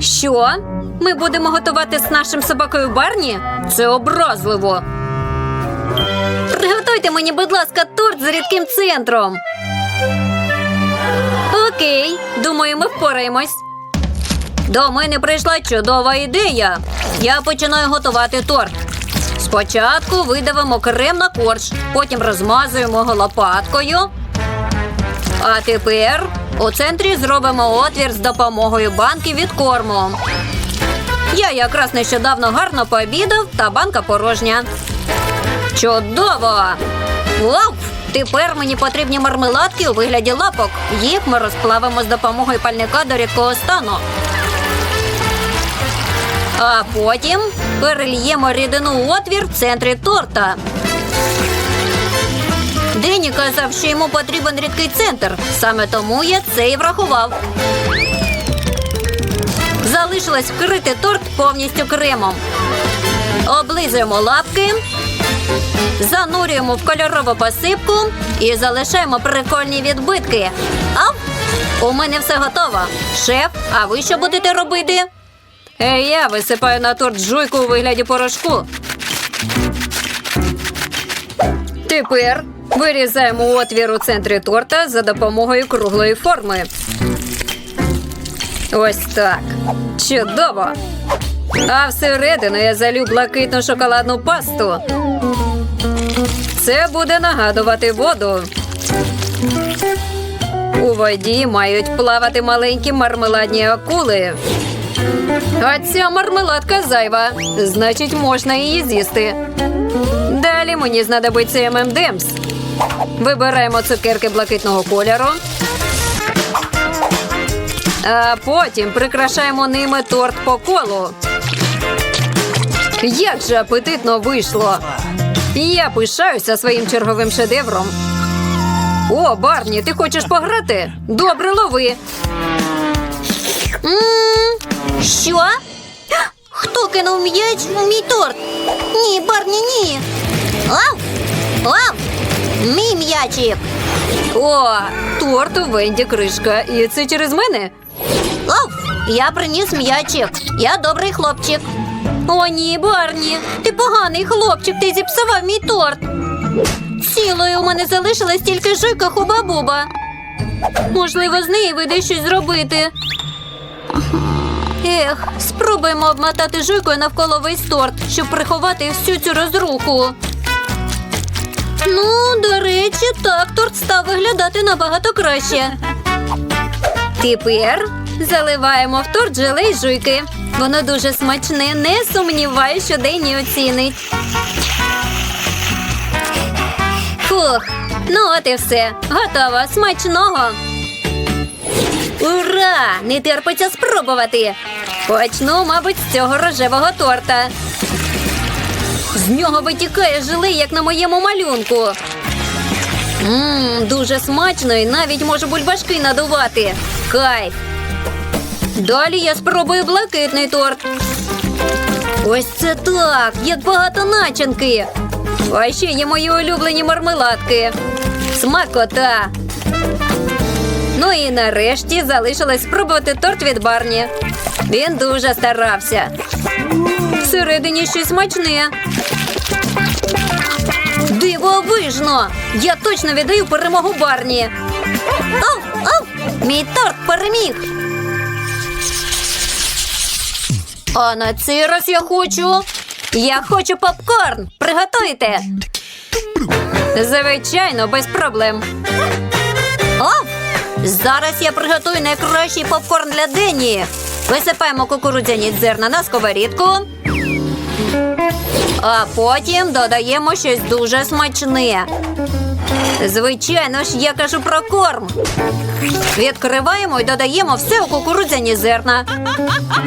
Що? Ми будемо готувати з нашим собакою Барні? Це образливо. Приготуйте мені, будь ласка, торт з рідким центром. Окей, думаю, ми впораємось. До мене прийшла чудова ідея. Я починаю готувати торт. Спочатку видавимо крем на корж, потім розмазуємо його лопаткою. А тепер у центрі зробимо отвір з допомогою банки від корму. Я якраз нещодавно гарно пообідав, та банка порожня. Чудово! Вау! Тепер мені потрібні мармеладки у вигляді лапок. Їх ми розплавимо з допомогою пальника до рідкого стану. А потім перельємо рідину отвір в центрі торта. Дені казав, що йому потрібен рідкий центр. Саме тому я це і врахував. Залишилось вкрити торт повністю кремом. Облизуємо лапки, занурюємо в кольорову посипку і залишаємо прикольні відбитки. Ав! У мене все готово. Шеф, а ви що будете робити? Е, я висипаю на торт жуйку у вигляді порошку. Тепер вирізаємо отвір у центрі торта за допомогою круглої форми. Ось так. Чудово. А всередину я залю блакитну шоколадну пасту. Це буде нагадувати воду. У воді мають плавати маленькі мармеладні акули. А ця мармеладка зайва, значить, можна її з'їсти. Далі мені знадобиться M&M's. Вибираємо цукерки блакитного кольору. А потім прикрашаємо ними торт по колу. Як же апетитно вийшло! Я пишаюся своїм черговим шедевром. О, Барні, ти хочеш пограти? Добре лови. М, Що? Хто кинув м'яч у мій торт? Ні, Барні, ні. Ав! Ав! Мій м'ячик. О, торт у Венді кришка. І це через мене? Ав! Я приніс м'ячик. Я добрий хлопчик. О, ні, Барні. Ти поганий хлопчик, ти зіпсував мій торт. Цілою у мене залишилась тільки жуйка хуба-буба. Можливо, з неї вийде щось зробити. Ех, спробуємо обмотати жуйкою навколо весь торт, щоб приховати всю цю розруху. Ну, до речі, так торт став виглядати набагато краще. Тепер заливаємо в торт желе й жуйки. Воно дуже смачне, не сумніваюся, що Дені оцінить. Фух, ну от і все. Готово. Смачного. Ура! Не терпиться спробувати. Почну, мабуть, з цього рожевого торта. З нього витікає желе, як на моєму малюнку. Ммм, дуже смачно і навіть можу бульбашки надувати. Кайф. Далі я спробую блакитний торт. Ось це так, як багато начинки. А ще є мої улюблені мармеладки. Смакота. Ну і нарешті залишилось спробувати торт від Барні. Він дуже старався. Всередині щось смачне. Дивовижно! Я точно віддаю перемогу Барні. Ав, ав! Мій торт переміг. А на цей раз я хочу. Я хочу попкорн. Приготуйте. Звичайно, без проблем. Ав! Зараз я приготую найкращий попкорн для Дені. Висипаємо кукурудзяні зерна на сковорідку. А потім додаємо щось дуже смачне. Звичайно ж, я кажу про корм. Відкриваємо і додаємо все у кукурудзяні зерна.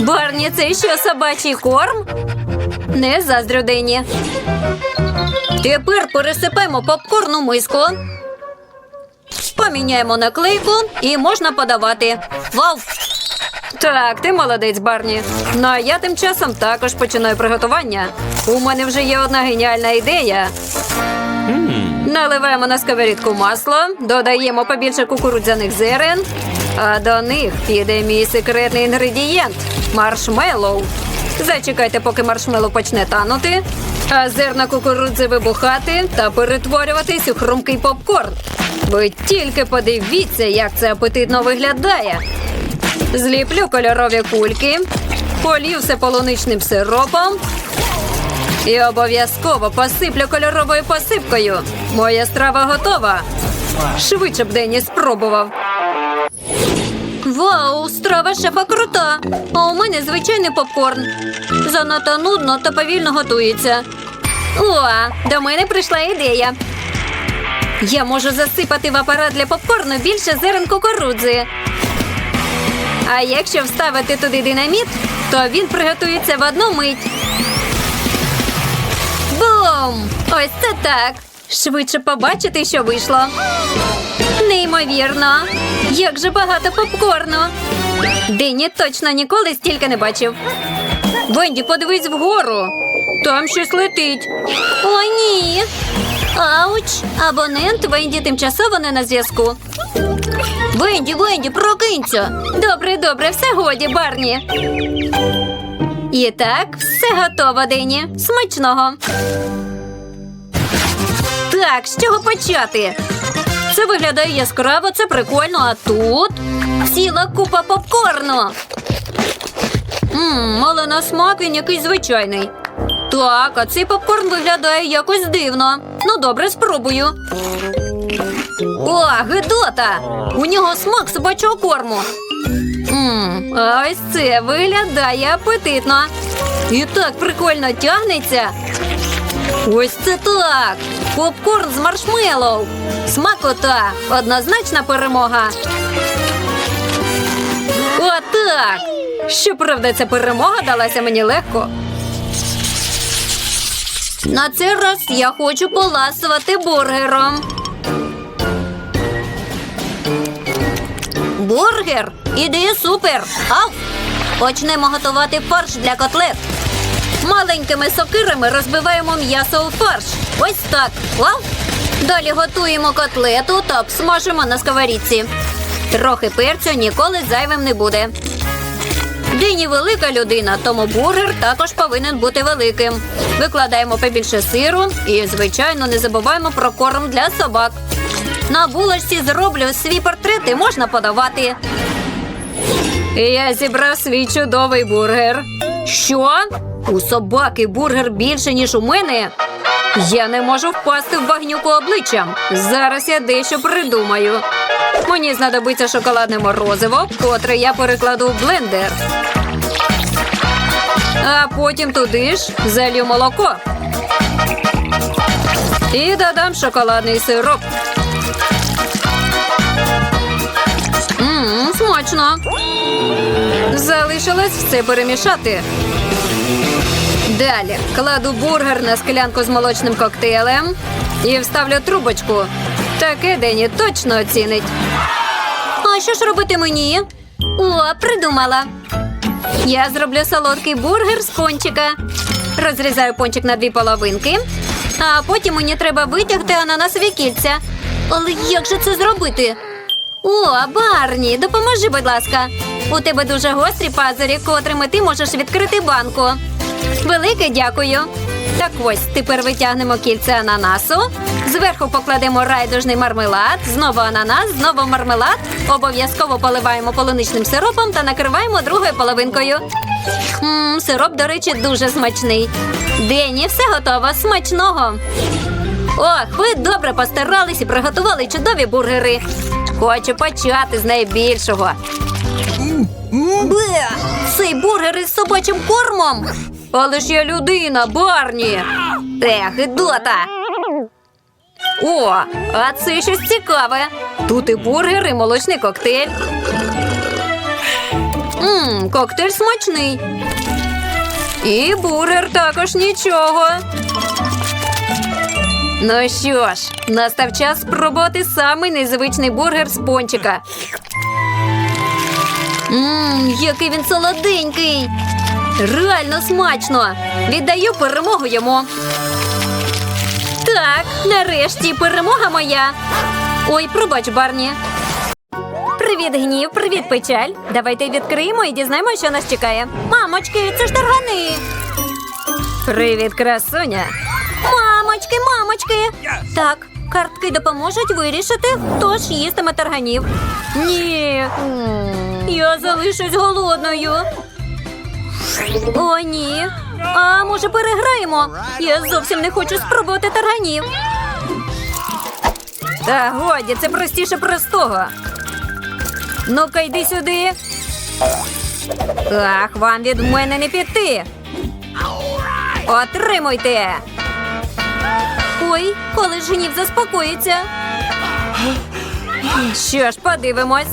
Барні, це що собачий корм? Не заздрю Дені. Тепер пересипаємо попкорн у миску. Поміняємо наклейку і можна подавати. Вау! Так, ти молодець, Барні. Ну а я тим часом також починаю приготування. У мене вже є одна геніальна ідея. Наливаємо на сковорідку масло, додаємо побільше кукурудзяних зерен А до них піде мій секретний інгредієнт маршмеллоу. Зачекайте, поки маршмеллоу почне танути, а зерна кукурудзи вибухати та перетворюватись у хрумкий попкорн. Ви тільки подивіться, як це апетитно виглядає. Зліплю кольорові кульки, полью все полуничним сиропом і обов'язково посиплю кольоровою посипкою. Моя страва готова. Швидше б Дені спробував. Вау, страва шефа крута. А у мене звичайний попкорн. Занадто нудно та повільно готується. О, до мене прийшла ідея. Я можу засипати в апарат для попкорну більше зерен кукурудзи. А якщо вставити туди динаміт, то він приготується в одну мить. Бум! Ось це так. Швидше побачити, що вийшло. Неймовірно. Як же багато попкорну. Дині точно ніколи стільки не бачив. Венді, подивись вгору. Там щось летить. О, ні. Ауч! Абонент Венді тимчасово не на зв'язку. Венді, Венді, прокинься. Добре, добре, все годі, Барні. І так, все готово, Дені. Смачного. Так, з чого почати? Це виглядає яскраво, це прикольно, а тут ціла купа попкорну. Мм, але на смак він якийсь звичайний. Так, а цей попкорн виглядає якось дивно. Ну, добре, спробую. О, гидота! У нього смак собачого корму. Мм, а ось це виглядає апетитно. І так прикольно тягнеться. Ось це так. Попкорн з маршмеллоу. Смакота. Однозначна перемога. Отак. Щоправда, ця перемога далася мені легко. На цей раз я хочу поласувати бургером. Бургер? Ідея супер. Ау! Почнемо готувати фарш для котлет. Маленькими сокирами розбиваємо м'ясо у фарш. Ось так. Вау! Далі готуємо котлету та обсмажимо на сковорідці. Трохи перцю ніколи зайвим не буде. Дині велика людина, тому бургер також повинен бути великим. Викладаємо побільше сиру і, звичайно, не забуваємо про корм для собак. На булочці зроблю свій портрет і можна подавати. Я зібрав свій чудовий бургер. Що? У собаки бургер більше, ніж у мене? Я не можу впасти в багнюку обличчям. Зараз я дещо придумаю. Мені знадобиться шоколадне морозиво, котре я перекладу в блендер. А потім туди ж залью молоко. І додам шоколадний сироп. Ммм, смачно. Залишилось все перемішати. Далі кладу бургер на склянку з молочним коктейлем і вставлю трубочку. Таке Дені точно оцінить. А що ж робити мені? О, придумала. Я зроблю солодкий бургер з пончика. Розрізаю пончик на дві половинки, а потім мені треба витягти ананасові кільця. Але як же це зробити? О, Барні, допоможи, будь ласка. У тебе дуже гострі пазурі, котрими ти можеш відкрити банку. Велике дякую. Так ось тепер витягнемо кільце ананасу. Зверху покладемо райдужний мармелад, знову ананас, знову мармелад. Обов'язково поливаємо полуничним сиропом та накриваємо другою половинкою. Мм, сироп, до речі, дуже смачний. Дені, все готово. Смачного. Ох, ви добре постарались і приготували чудові бургери. Хочу почати з найбільшого. Бе! Цей бургер із собачим кормом. Але ж я людина, Барні. Ех, гидота. О, а це щось цікаве. Тут і бургер, і молочний коктейль. Мм, коктейль смачний. І бургер також нічого. Ну що ж, настав час спробувати самий незвичний бургер з пончика. Мм, який він солоденький. Реально смачно. Віддаю перемогу йому. Так, нарешті перемога моя. Ой, пробач, Барні. Привіт, гнів, привіт, печаль. Давайте відкриємо і дізнаємося, що нас чекає. Мамочки, це ж таргани. Привіт, красуня. Мамочки, мамочки. Так, картки допоможуть вирішити, хто ж їстиме тарганів. Ні. Я залишусь голодною. О, ні. А може переграємо? Я зовсім не хочу спробувати тарганів. Та годі, це простіше простого. Ну-ка, йди сюди. Ах, вам від мене не піти. Отримуйте. Ой, коли ж гнів заспокоїться. Що ж, подивимось.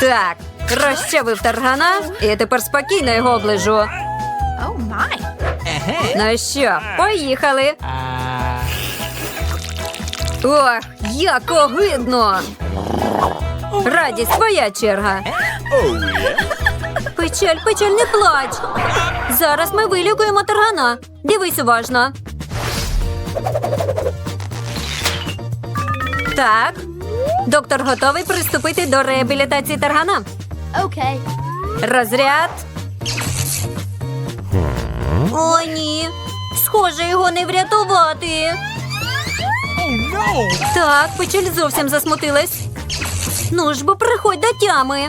Так, розчавив таргана і тепер спокійно його оближу. Ну що, поїхали. Ох, як огидно. Радість, твоя черга. Печаль, печаль, не плач. Зараз ми вилікуємо таргана. Дивись уважно. Так. Доктор готовий приступити до реабілітації таргана. Okay. Розряд. О, ні. Схоже, його не врятувати. Так, печаль зовсім засмутилась. Ну ж бо приходь до тями.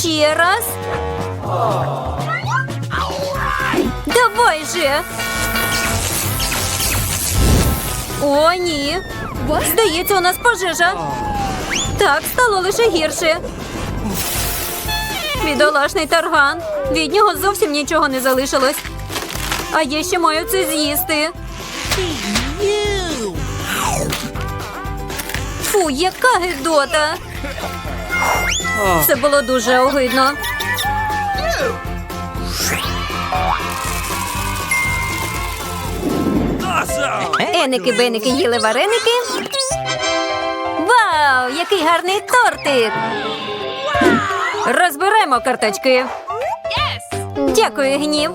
Ще раз. Давай же. О, ні. Здається, у нас пожежа. Так, стало лише гірше. Бідолашний тарган. Від нього зовсім нічого не залишилось. А я ще маю це з'їсти. Фу, яка гидота. Це було дуже огидно. Еники беники їли вареники. Вау, який гарний тортик! Розберемо карточки. Дякую, гнів.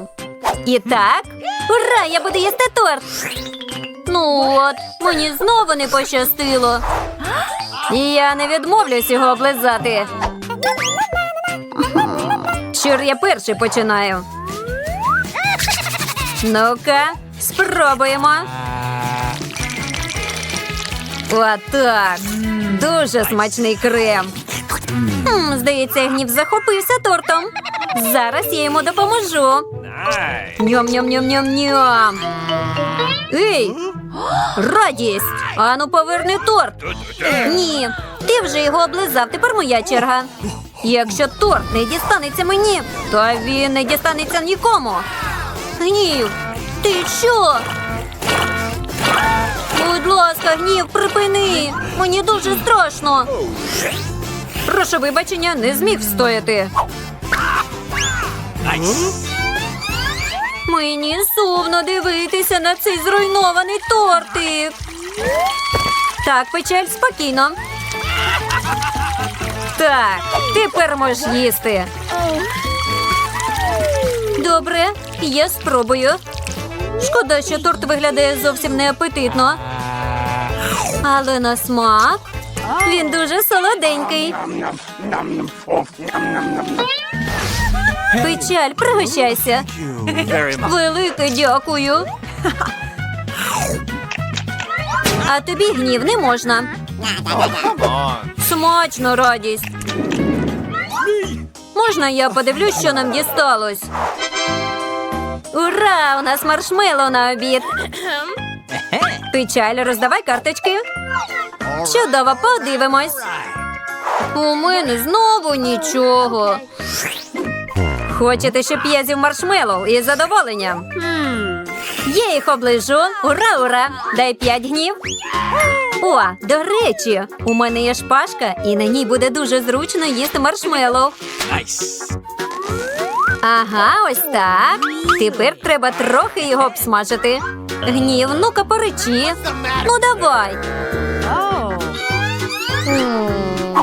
І так, ура! Я буду їсти торт. Ну от, мені знову не пощастило. Я не відмовлюсь його облизати. Щур я перший починаю. Ну-ка, спробуємо. Отак. Дуже смачний крем. Здається, гнів захопився тортом. Зараз я йому допоможу. Ням-ням-ням-ням-ням. Ей! Радість! Ану, поверни торт. Ні, ти вже його облизав, тепер моя черга. Якщо торт не дістанеться мені, то він не дістанеться нікому. Гнів, ти що? Будь ласка, гнів, припини. Мені дуже страшно. Прошу вибачення, не зміг встояти. Мені сумно дивитися на цей зруйнований тортик. Так, печаль, спокійно. Так, тепер можеш їсти. Добре, я спробую. Шкода, що торт виглядає зовсім неапетитно. Але на смак він дуже солоденький. Печаль, пригощайся. Велике дякую. А тобі гнів не можна. Смачно радість. Можна я подивлюсь, що нам дісталось? Ура! У нас маршмеллоу на обід. Печаль, роздавай карточки. Чудово, подивимось. У мене знову нічого. Хочете, щоб я з'їв маршмеллоу із задоволенням? Я їх оближу. Ура, ура! Дай п'ять гнів. О, до речі, у мене є шпажка, і на ній буде дуже зручно їсти маршмеллоу. Ага, ось так. Тепер треба трохи його обсмажити. Гнів, ну-ка поречи. Ну давай.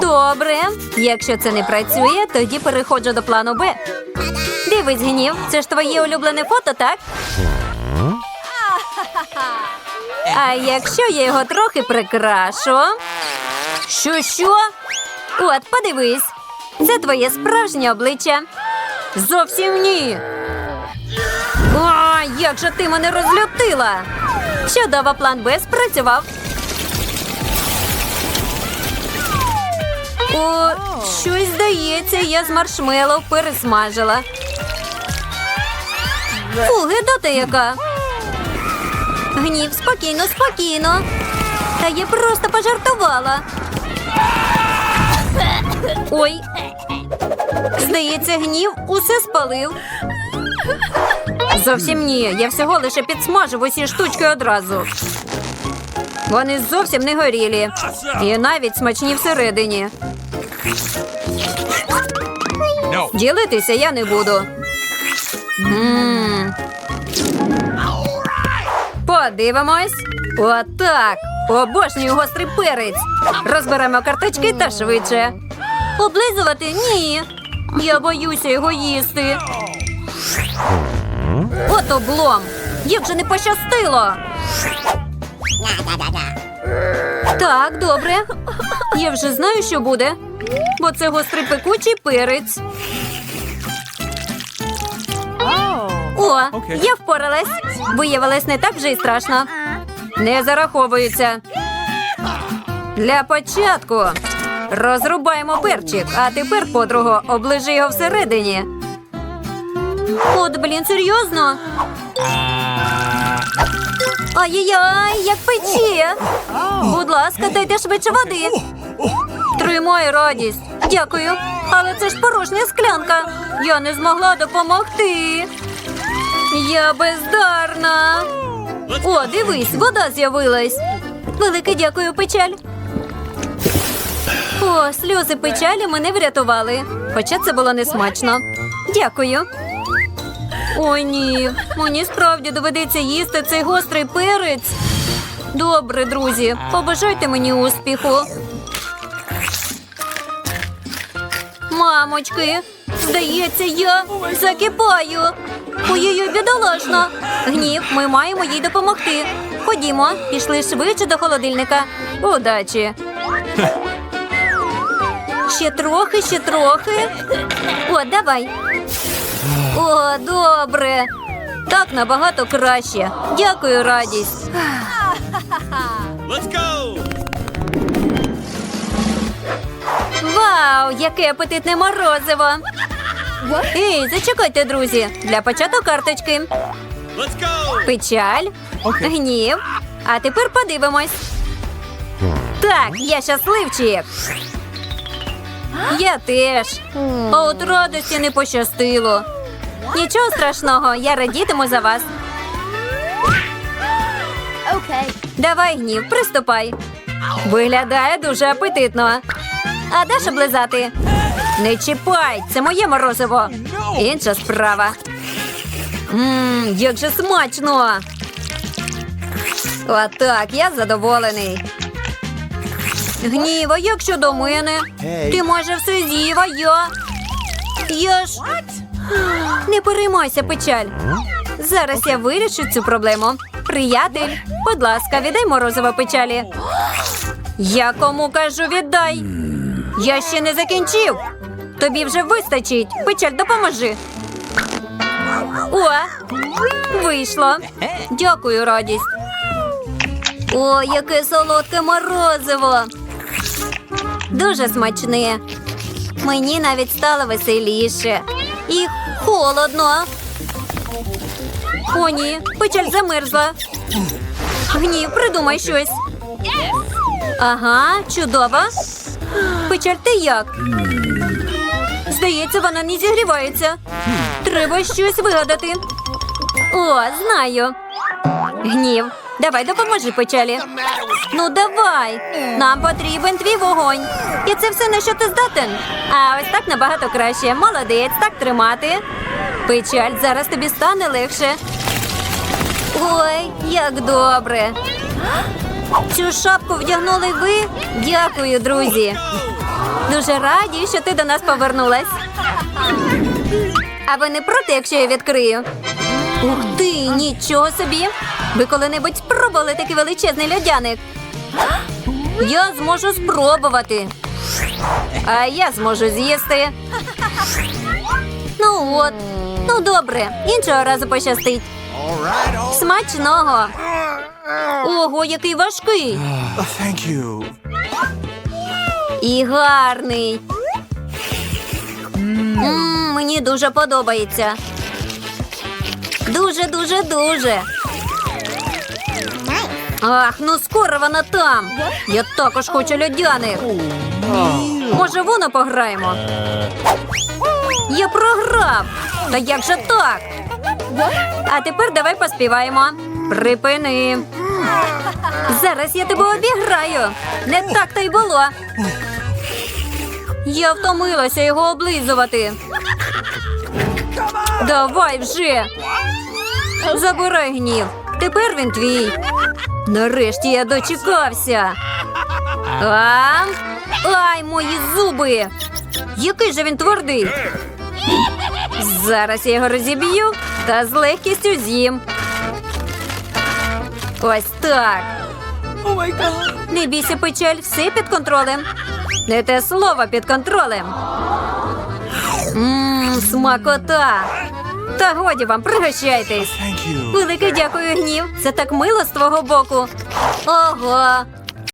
Добре. Якщо це не працює, тоді переходжу до плану Б. Дивись, гнів, це ж твоє улюблене фото, так? А якщо я його трохи прикрашу? Що, що? От, подивись. Це твоє справжнє обличчя. Зовсім ні. О, як же ти мене розлютила! Чудово, план Б спрацював. О, щось здається, я з маршмеллоу пересмажила. Фу, гидота яка. Гнів, спокійно, спокійно. Та я просто пожартувала. Ой. Здається, гнів усе спалив. Зовсім ні. Я всього лише підсмажив усі штучки одразу. Вони зовсім не горілі. І навіть смачні всередині. No. Ділитися я не буду. М. Подивимось. Отак. Обожнюю гострий перець. Розберемо карточки та швидше. Облизувати ні. Я боюся його їсти. От облом. Як же не пощастило. Так, добре. Я вже знаю, що буде. Бо це гострий пекучий перець. О, я впоралась. Виявилось не так вже й страшно. Не зараховується. Для початку розрубаємо перчик, а тепер, подруго, оближи його всередині. От, блін, серйозно? Ай-яй-яй, як пече. Будь ласка, дайте швидше води. Тримай радість. Дякую. Але це ж порожня склянка. Я не змогла допомогти. Я бездарна. О, дивись, вода з'явилась. Велике дякую, печаль. О, сльози печалі мене врятували. Хоча це було несмачно. Дякую. Ой, ні. Мені справді доведеться їсти цей гострий перець. Добре, друзі, побажайте мені успіху. Мамочки, здається, я закипаю. Ой-ой-ой, бідолашно. Гнів, ми маємо їй допомогти. Ходімо, пішли швидше до холодильника. Удачі. Ще трохи, ще трохи. О, давай. О, добре. Так набагато краще. Дякую, радість. Let's go. Вау, яке апетитне морозиво! Ей, зачекайте, друзі. Для початку карточки. Let's go. Печаль, гнів. А тепер подивимось. Так, я щасливчик. Я теж. А от радості не пощастило. Нічого страшного, я радітиму за вас. Давай, гнів, приступай. Виглядає дуже апетитно. А даш облизати? Не чіпай, це моє морозиво. Інша справа. Мм, як же смачно. Отак, я задоволений. Гніва, як щодо мене? Ти майже все з'їв, а я. Я ж. Не переймайся, печаль. Зараз я вирішу цю проблему. Приятель, будь ласка, віддай морозиво печалі. Я кому кажу, віддай. Я ще не закінчив. Тобі вже вистачить. Печаль, допоможи. О, вийшло. Дякую, радість. О, яке солодке морозиво. Дуже смачне. Мені навіть стало веселіше. І холодно. О, ні, печаль замерзла. Гнів, придумай щось. Ага, чудово. Печаль, ти як? Здається, вона не зігрівається. Треба щось вигадати. О, знаю. Гнів. Давай допоможи печалі. Ну давай. Нам потрібен твій вогонь. І це все на що ти здатен. А ось так набагато краще. Молодець, так тримати. Печаль, зараз тобі стане легше. Ой, як добре. Цю шапку вдягнули ви? Дякую, друзі. Дуже раді, що ти до нас повернулась. А ви не проти, якщо я відкрию? Ух ти, нічого собі. Ви коли-небудь спробували такий величезний льодяник? Я зможу спробувати. А я зможу з'їсти. Ну от. Ну добре, іншого разу пощастить. Смачного. Ого, який важкий. І гарний. М, мені дуже подобається. Дуже, дуже, дуже. Ах, ну скоро вона там. Я також хочу льодяник. Може, воно пограємо? Я програв. Та як же так? А тепер давай поспіваємо. Припини. Зараз я тебе обіграю. Не так то й було. Я втомилася його облизувати. Давай вже. Забирай гнів. Тепер він твій. Нарешті я дочекався. А? Ай, мої зуби! Який же він твердий. Зараз я його розіб'ю та з легкістю з'їм. Ось так. Не бійся, печаль, все під контролем. Не те слово під контролем. Ммм, смакота. Та годі вам, пригощайтесь. Велике дякую, гнів. Це так мило з твого боку. Ого,